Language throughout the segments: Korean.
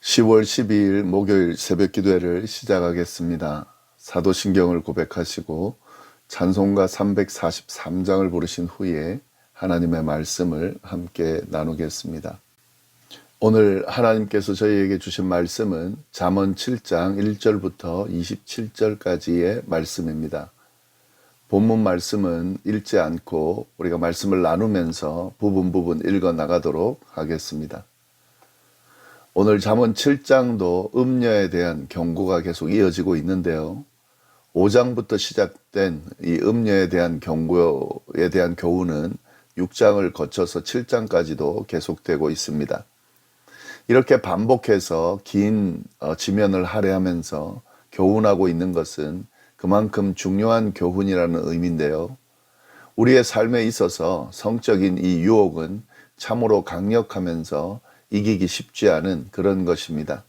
10월 12일 목요일 새벽 기도회를 시작하겠습니다. 사도신경을 고백하시고 찬송가 343장을 부르신 후에 하나님의 말씀을 함께 나누겠습니다. 오늘 하나님께서 저희에게 주신 말씀은 잠언 7장 1절부터 27절까지의 말씀입니다. 본문 말씀은 읽지 않고 우리가 말씀을 나누면서 부분 부분 읽어 나가도록 하겠습니다. 오늘 잠언 7장도 음녀에 대한 경고가 계속 이어지고 있는데요. 5장부터 시작된 이 음녀에 대한 경고에 대한 교훈은 6장을 거쳐서 7장까지도 계속되고 있습니다. 이렇게 반복해서 긴 어, 지면을 할애하면서 교훈하고 있는 것은 그만큼 중요한 교훈이라는 의미인데요. 우리의 삶에 있어서 성적인 이 유혹은 참으로 강력하면서 이기기 쉽지 않은 그런 것입니다.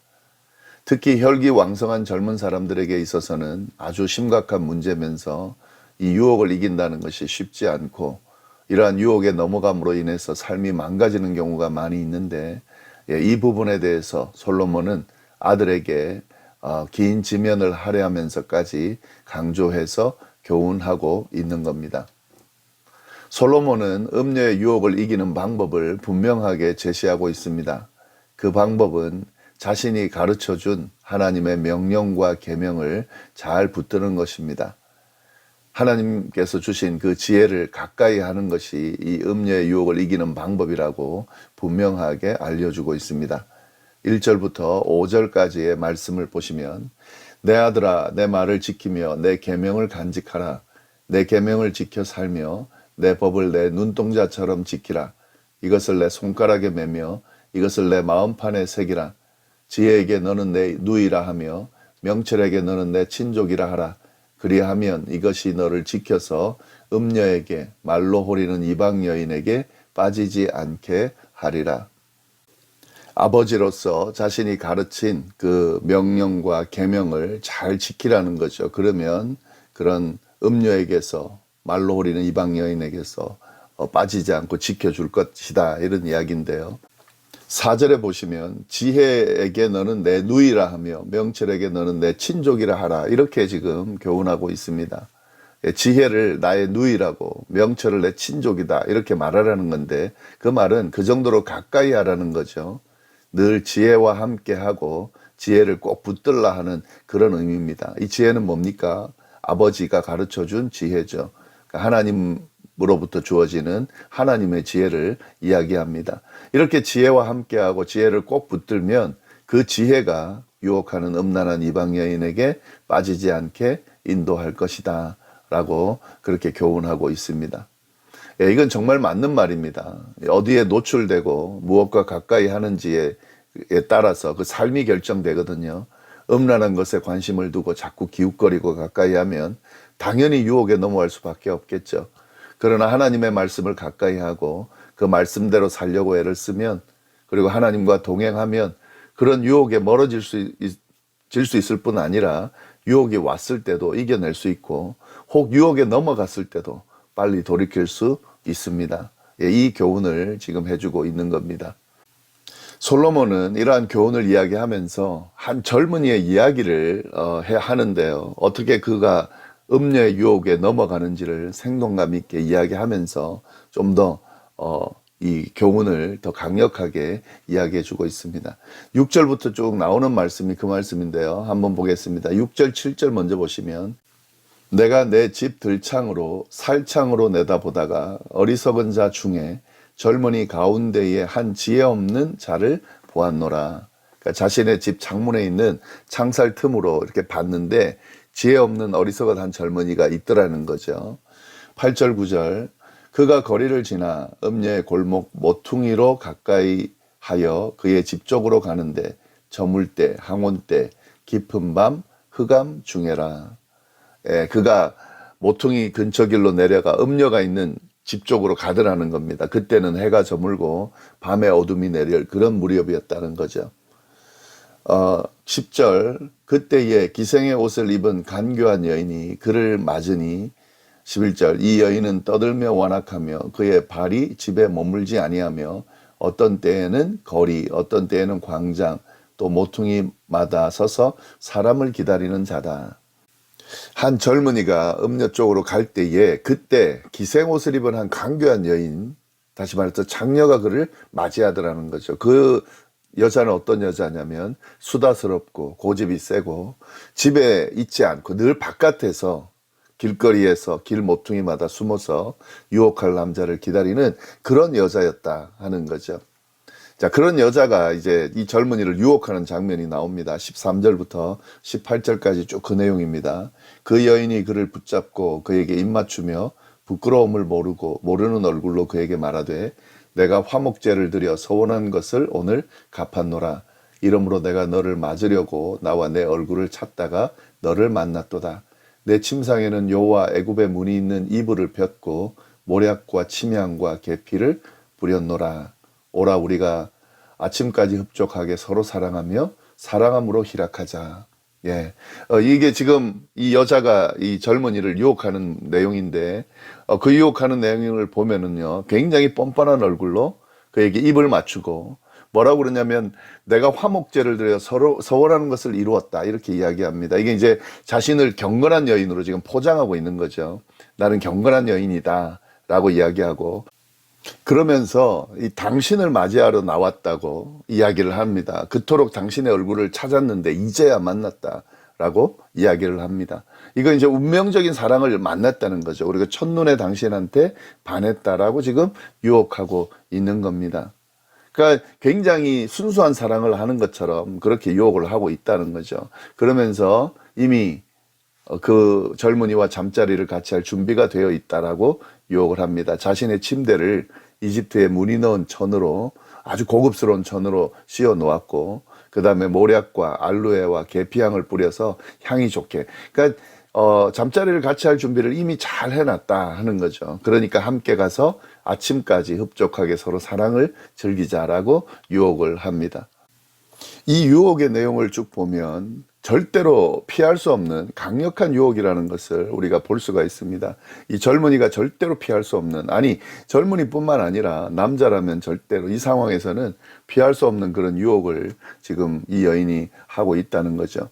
특히 혈기 왕성한 젊은 사람들에게 있어서는 아주 심각한 문제면서 이 유혹을 이긴다는 것이 쉽지 않고 이러한 유혹에 넘어감으로 인해서 삶이 망가지는 경우가 많이 있는데 예, 이 부분에 대해서 솔로몬은 아들에게 어, 긴 지면을 할애하면서까지 강조해서 교훈하고 있는 겁니다. 솔로몬은 음녀의 유혹을 이기는 방법을 분명하게 제시하고 있습니다. 그 방법은 자신이 가르쳐 준 하나님의 명령과 계명을 잘 붙드는 것입니다. 하나님께서 주신 그 지혜를 가까이 하는 것이 이 음녀의 유혹을 이기는 방법이라고 분명하게 알려주고 있습니다. 1절부터 5절까지의 말씀을 보시면 내 아들아 내 말을 지키며 내 계명을 간직하라 내 계명을 지켜 살며 내 법을 내 눈동자처럼 지키라 이것을 내 손가락에 매며 이것을 내 마음판에 새기라 지혜에게 너는 내 누이라 하며 명철에게 너는 내 친족이라 하라 그리하면 이것이 너를 지켜서 음녀에게 말로 호리는 이방 여인에게 빠지지 않게 하리라. 아버지로서 자신이 가르친 그 명령과 계명을 잘 지키라는 거죠. 그러면 그런 음녀에게서 말로 호리는 이방 여인에게서 어, 빠지지 않고 지켜줄 것이다 이런 이야기인데요. 사절에 보시면 지혜에게 너는 내 누이라 하며 명철에게 너는 내 친족이라 하라 이렇게 지금 교훈하고 있습니다. 예, 지혜를 나의 누이라고 명철을 내 친족이다 이렇게 말하라는 건데 그 말은 그 정도로 가까이 하라는 거죠. 늘 지혜와 함께 하고 지혜를 꼭 붙들라 하는 그런 의미입니다. 이 지혜는 뭡니까? 아버지가 가르쳐 준 지혜죠. 그러니까 하나님으로부터 주어지는 하나님의 지혜를 이야기합니다. 이렇게 지혜와 함께하고 지혜를 꼭 붙들면 그 지혜가 유혹하는 음란한 이방 여인에게 빠지지 않게 인도할 것이다. 라고 그렇게 교훈하고 있습니다. 예, 이건 정말 맞는 말입니다. 어디에 노출되고 무엇과 가까이 하는지에 따라서 그 삶이 결정되거든요. 음란한 것에 관심을 두고 자꾸 기웃거리고 가까이 하면 당연히 유혹에 넘어갈 수밖에 없겠죠. 그러나 하나님의 말씀을 가까이 하고 그 말씀대로 살려고 애를 쓰면 그리고 하나님과 동행하면 그런 유혹에 멀어질 수, 있, 질수 있을 뿐 아니라 유혹이 왔을 때도 이겨낼 수 있고 혹 유혹에 넘어갔을 때도 빨리 돌이킬 수 있습니다. 예, 이 교훈을 지금 해주고 있는 겁니다. 솔로몬은 이러한 교훈을 이야기하면서 한 젊은이의 이야기를 어, 해 하는데요. 어떻게 그가 음녀의 유혹에 넘어가는지를 생동감 있게 이야기하면서 좀 더 어, 이 교훈을 더 강력하게 이야기해 주고 있습니다. 6절부터 쭉 나오는 말씀이 그 말씀인데요. 한번 보겠습니다. 6절, 7절 먼저 보시면 내가 내 집 들창으로 살창으로 내다보다가 어리석은 자 중에 젊은이 가운데에 한 지혜 없는 자를 보았노라. 그러니까 자신의 집 창문에 있는 창살 틈으로 이렇게 봤는데 지혜 없는 어리석은 한 젊은이가 있더라는 거죠. 8절, 9절. 그가 거리를 지나 음녀의 골목 모퉁이로 가까이 하여 그의 집 쪽으로 가는데 저물 때, 항온 때, 깊은 밤, 흑암 중에라. 예, 그가 모퉁이 근처 길로 내려가 음녀가 있는 집 쪽으로 가더라는 겁니다. 그때는 해가 저물고 밤에 어둠이 내릴 그런 무렵이었다는 거죠. 어, 10절 그때에 기생의 옷을 입은 간교한 여인이 그를 맞으니 11절 이 여인은 떠들며 완악하며 그의 발이 집에 머물지 아니하며 어떤 때에는 거리 어떤 때에는 광장 또 모퉁이마다 서서 사람을 기다리는 자다. 한 젊은이가 음녀 쪽으로 갈 때에 그때 기생 옷을 입은 한 강교한 여인 다시 말해서 장녀가 그를 맞이하더라는 거죠. 그 여자는 어떤 여자냐면 수다스럽고 고집이 세고 집에 있지 않고 늘 바깥에서 길거리에서 길 모퉁이마다 숨어서 유혹할 남자를 기다리는 그런 여자였다 하는 거죠. 자, 그런 여자가 이제 이 젊은이를 유혹하는 장면이 나옵니다. 13절부터 18절까지 쭉 그 내용입니다. 그 여인이 그를 붙잡고 그에게 입맞추며 부끄러움을 모르고 모르는 얼굴로 그에게 말하되 내가 화목제를 드려 서원한 것을 오늘 갚았노라. 이러므로 내가 너를 맞으려고 나와 내 얼굴을 찾다가 너를 만났도다. 내 침상에는 요와 애굽의 문이 있는 이불을 폈고 모략과 침향과 계피를 뿌렸노라. 오라 우리가 아침까지 흡족하게 서로 사랑하며 사랑함으로 희락하자. 예. 어, 이게 지금 이 여자가 이 젊은이를 유혹하는 내용인데, 어, 그 유혹하는 내용을 보면은요, 굉장히 뻔뻔한 얼굴로 그에게 입을 맞추고, 뭐라고 그러냐면, 내가 화목제를 드려 서로, 서원하는 것을 이루었다. 이렇게 이야기합니다. 이게 이제 자신을 경건한 여인으로 지금 포장하고 있는 거죠. 나는 경건한 여인이다. 라고 이야기하고, 그러면서 이 당신을 맞이하러 나왔다고 이야기를 합니다. 그토록 당신의 얼굴을 찾았는데 이제야 만났다 라고 이야기를 합니다. 이건 이제 운명적인 사랑을 만났다는 거죠. 우리가 첫눈에 당신한테 반했다라고 지금 유혹하고 있는 겁니다. 그러니까 굉장히 순수한 사랑을 하는 것처럼 그렇게 유혹을 하고 있다는 거죠. 그러면서 이미 어, 그 젊은이와 잠자리를 같이 할 준비가 되어 있다라고 유혹을 합니다. 자신의 침대를 이집트에 문이 넣은 천으로 아주 고급스러운 천으로 씌워 놓았고 그 다음에 모략과 알로에와 계피향을 뿌려서 향이 좋게. 그러니까 어, 잠자리를 같이 할 준비를 이미 잘 해놨다 하는 거죠. 그러니까 함께 가서 아침까지 흡족하게 서로 사랑을 즐기자라고 유혹을 합니다. 이 유혹의 내용을 쭉 보면 절대로 피할 수 없는 강력한 유혹이라는 것을 우리가 볼 수가 있습니다. 이 젊은이가 절대로 피할 수 없는, 아니, 젊은이뿐만 아니라 남자라면 절대로 이 상황에서는 피할 수 없는 그런 유혹을 지금 이 여인이 하고 있다는 거죠.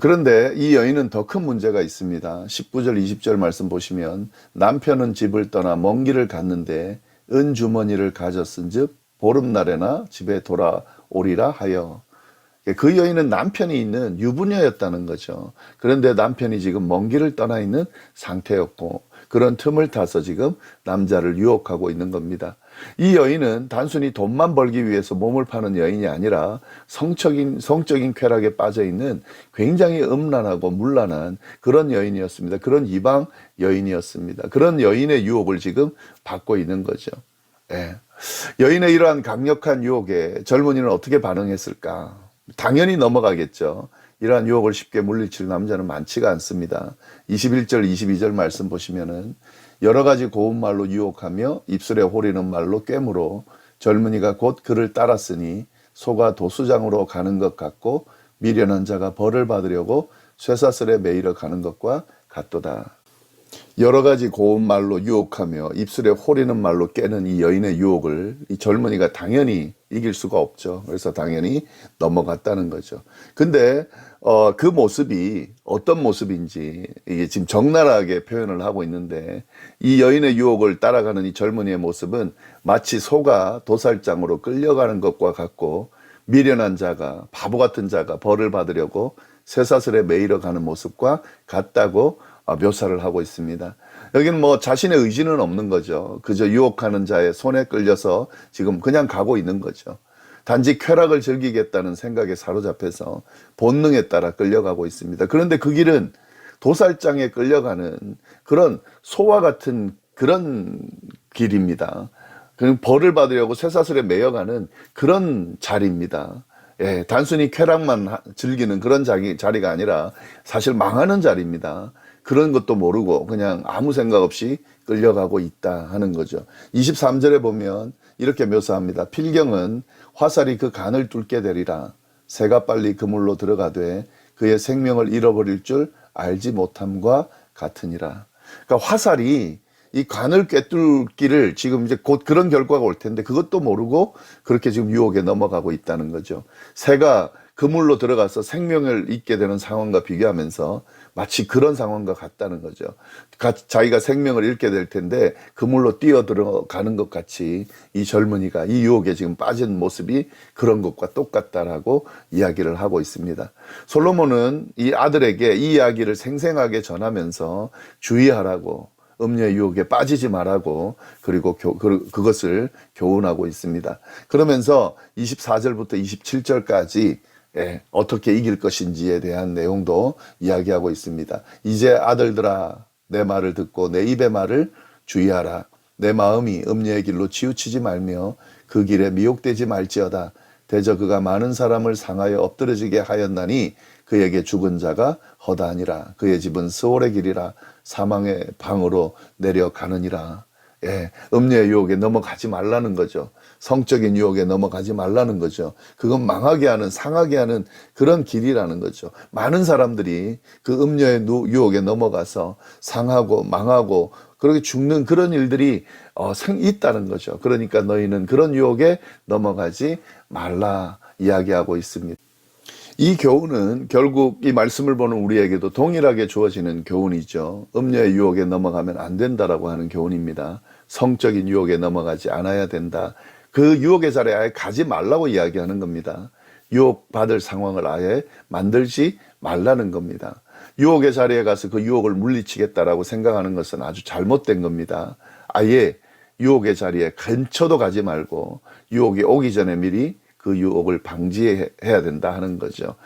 그런데 이 여인은 더 큰 문제가 있습니다. 19절, 20절 말씀 보시면 남편은 집을 떠나 먼 길을 갔는데 은 주머니를 가졌은 즉 보름날에나 집에 돌아오리라 하여 그 여인은 남편이 있는 유부녀였다는 거죠. 그런데 남편이 지금 먼 길을 떠나 있는 상태였고 그런 틈을 타서 지금 남자를 유혹하고 있는 겁니다. 이 여인은 단순히 돈만 벌기 위해서 몸을 파는 여인이 아니라 성적인 성적인 쾌락에 빠져 있는 굉장히 음란하고 문란한 그런 여인이었습니다. 그런 이방 여인이었습니다. 그런 여인의 유혹을 지금 받고 있는 거죠. 예. 여인의 이러한 강력한 유혹에 젊은이는 어떻게 반응했을까? 당연히 넘어가겠죠. 이러한 유혹을 쉽게 물리칠 남자는 많지가 않습니다. 21절, 22절 말씀 보시면은 여러 가지 고운 말로 유혹하며 입술에 호리는 말로 꿰물어 젊은이가 곧 그를 따랐으니 소가 도수장으로 가는 것 같고 미련한 자가 벌을 받으려고 쇠사슬에 매이러 가는 것과 같도다. 여러 가지 고운 말로 유혹하며 입술에 호리는 말로 깨는 이 여인의 유혹을 이 젊은이가 당연히 이길 수가 없죠. 그래서 당연히 넘어갔다는 거죠. 근데 어, 그 모습이 어떤 모습인지 이게 지금 적나라하게 표현을 하고 있는데 이 여인의 유혹을 따라가는 이 젊은이의 모습은 마치 소가 도살장으로 끌려가는 것과 같고 미련한 자가 바보 같은 자가 벌을 받으려고 쇠사슬에 매이러 가는 모습과 같다고 어, 묘사를 하고 있습니다. 여기는 뭐 자신의 의지는 없는 거죠. 그저 유혹하는 자의 손에 끌려서 지금 그냥 가고 있는 거죠. 단지 쾌락을 즐기겠다는 생각에 사로잡혀서 본능에 따라 끌려가고 있습니다. 그런데 그 길은 도살장에 끌려가는 그런 소와 같은 그런 길입니다. 그 벌을 받으려고 쇠사슬에 매여가는 그런 자리입니다. 예, 단순히 쾌락만 즐기는 그런 자리, 자리가 아니라 사실 망하는 자리입니다. 그런 것도 모르고 그냥 아무 생각 없이 끌려가고 있다 하는 거죠. 23절에 보면 이렇게 묘사합니다. 필경은 화살이 그 간을 뚫게 되리라. 새가 빨리 그물로 들어가되 그의 생명을 잃어버릴 줄 알지 못함과 같으니라. 그러니까 화살이 이 관을 꿰뚫기를 지금 이제 곧 그런 결과가 올 텐데 그것도 모르고 그렇게 지금 유혹에 넘어가고 있다는 거죠. 새가 그물로 들어가서 생명을 잊게 되는 상황과 비교하면서 마치 그런 상황과 같다는 거죠. 가- 자기가 생명을 잃게 될 텐데 그물로 뛰어 들어가는 것 같이 이 젊은이가 이 유혹에 지금 빠진 모습이 그런 것과 똑같다라고 이야기를 하고 있습니다. 솔로몬은 이 아들에게 이 이야기를 생생하게 전하면서 주의하라고 음료의 유혹에 빠지지 말라고 그리고 교- 그, 그것을 교훈하고 있습니다. 그러면서 24절부터 27절까지 예, 어떻게 이길 것인지에 대한 내용도 이야기하고 있습니다. 이제 아들들아 내 말을 듣고 내 입의 말을 주의하라. 내 마음이 음녀의 길로 치우치지 말며 그 길에 미혹되지 말지어다. 대저 그가 많은 사람을 상하여 엎드러지게 하였나니 그에게 죽은 자가 허다하니라. 그의 집은 스월의 길이라 사망의 방으로 내려가느니라. 예, 음녀의 유혹에 넘어가지 말라는 거죠. 성적인 유혹에 넘어가지 말라는 거죠. 그건 망하게 하는, 상하게 하는 그런 길이라는 거죠. 많은 사람들이 그 음녀의 누- 유혹에 넘어가서 상하고 망하고 그렇게 죽는 그런 일들이 어, 생, 있다는 거죠. 그러니까 너희는 그런 유혹에 넘어가지 말라 이야기하고 있습니다. 이 교훈은 결국 이 말씀을 보는 우리에게도 동일하게 주어지는 교훈이죠. 음녀의 유혹에 넘어가면 안 된다라고 하는 교훈입니다. 성적인 유혹에 넘어가지 않아야 된다. 그 유혹의 자리에 아예 가지 말라고 이야기하는 겁니다. 유혹받을 상황을 아예 만들지 말라는 겁니다. 유혹의 자리에 가서 그 유혹을 물리치겠다라고 생각하는 것은 아주 잘못된 겁니다. 아예 유혹의 자리에 근처도 가지 말고 유혹이 오기 전에 미리 그 유혹을 방지해야 된다 하는 거죠.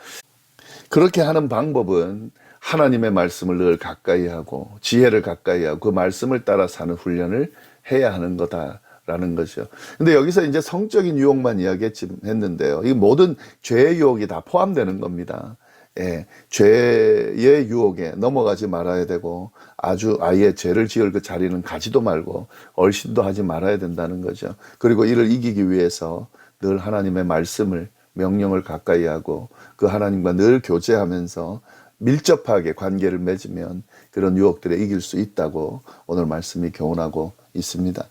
그렇게 하는 방법은 하나님의 말씀을 늘 가까이 하고 지혜를 가까이 하고 그 말씀을 따라 사는 훈련을 해야 하는 거다라는 거죠. 근데 여기서 이제 성적인 유혹만 이야기했는데요. 이 모든 죄의 유혹이 다 포함되는 겁니다. 예, 죄의 유혹에 넘어가지 말아야 되고 아주 아예 죄를 지을 그 자리는 가지도 말고 얼씬도 하지 말아야 된다는 거죠. 그리고 이를 이기기 위해서 늘 하나님의 말씀을 명령을 가까이 하고 그 하나님과 늘 교제하면서 밀접하게 관계를 맺으면 그런 유혹들에 이길 수 있다고 오늘 말씀이 교훈하고 있습니다.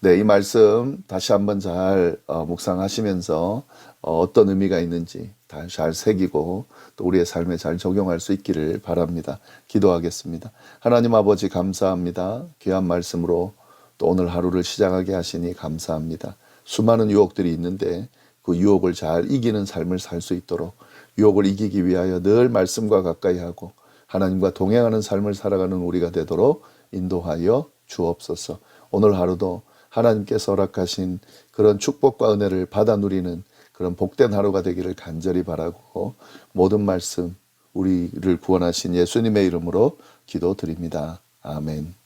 네, 이 말씀 다시 한번 잘 어, 묵상하시면서 어, 어떤 의미가 있는지 다잘 새기고 또 우리의 삶에 잘 적용할 수 있기를 바랍니다. 기도하겠습니다. 하나님 아버지 감사합니다. 귀한 말씀으로 또 오늘 하루를 시작하게 하시니 감사합니다. 수많은 유혹들이 있는데 그 유혹을 잘 이기는 삶을 살 수 있도록 유혹을 이기기 위하여 늘 말씀과 가까이 하고 하나님과 동행하는 삶을 살아가는 우리가 되도록 인도하여 주옵소서. 오늘 하루도 하나님께서 허락하신 그런 축복과 은혜를 받아 누리는 그런 복된 하루가 되기를 간절히 바라고 모든 말씀 우리를 구원하신 예수님의 이름으로 기도드립니다. 아멘.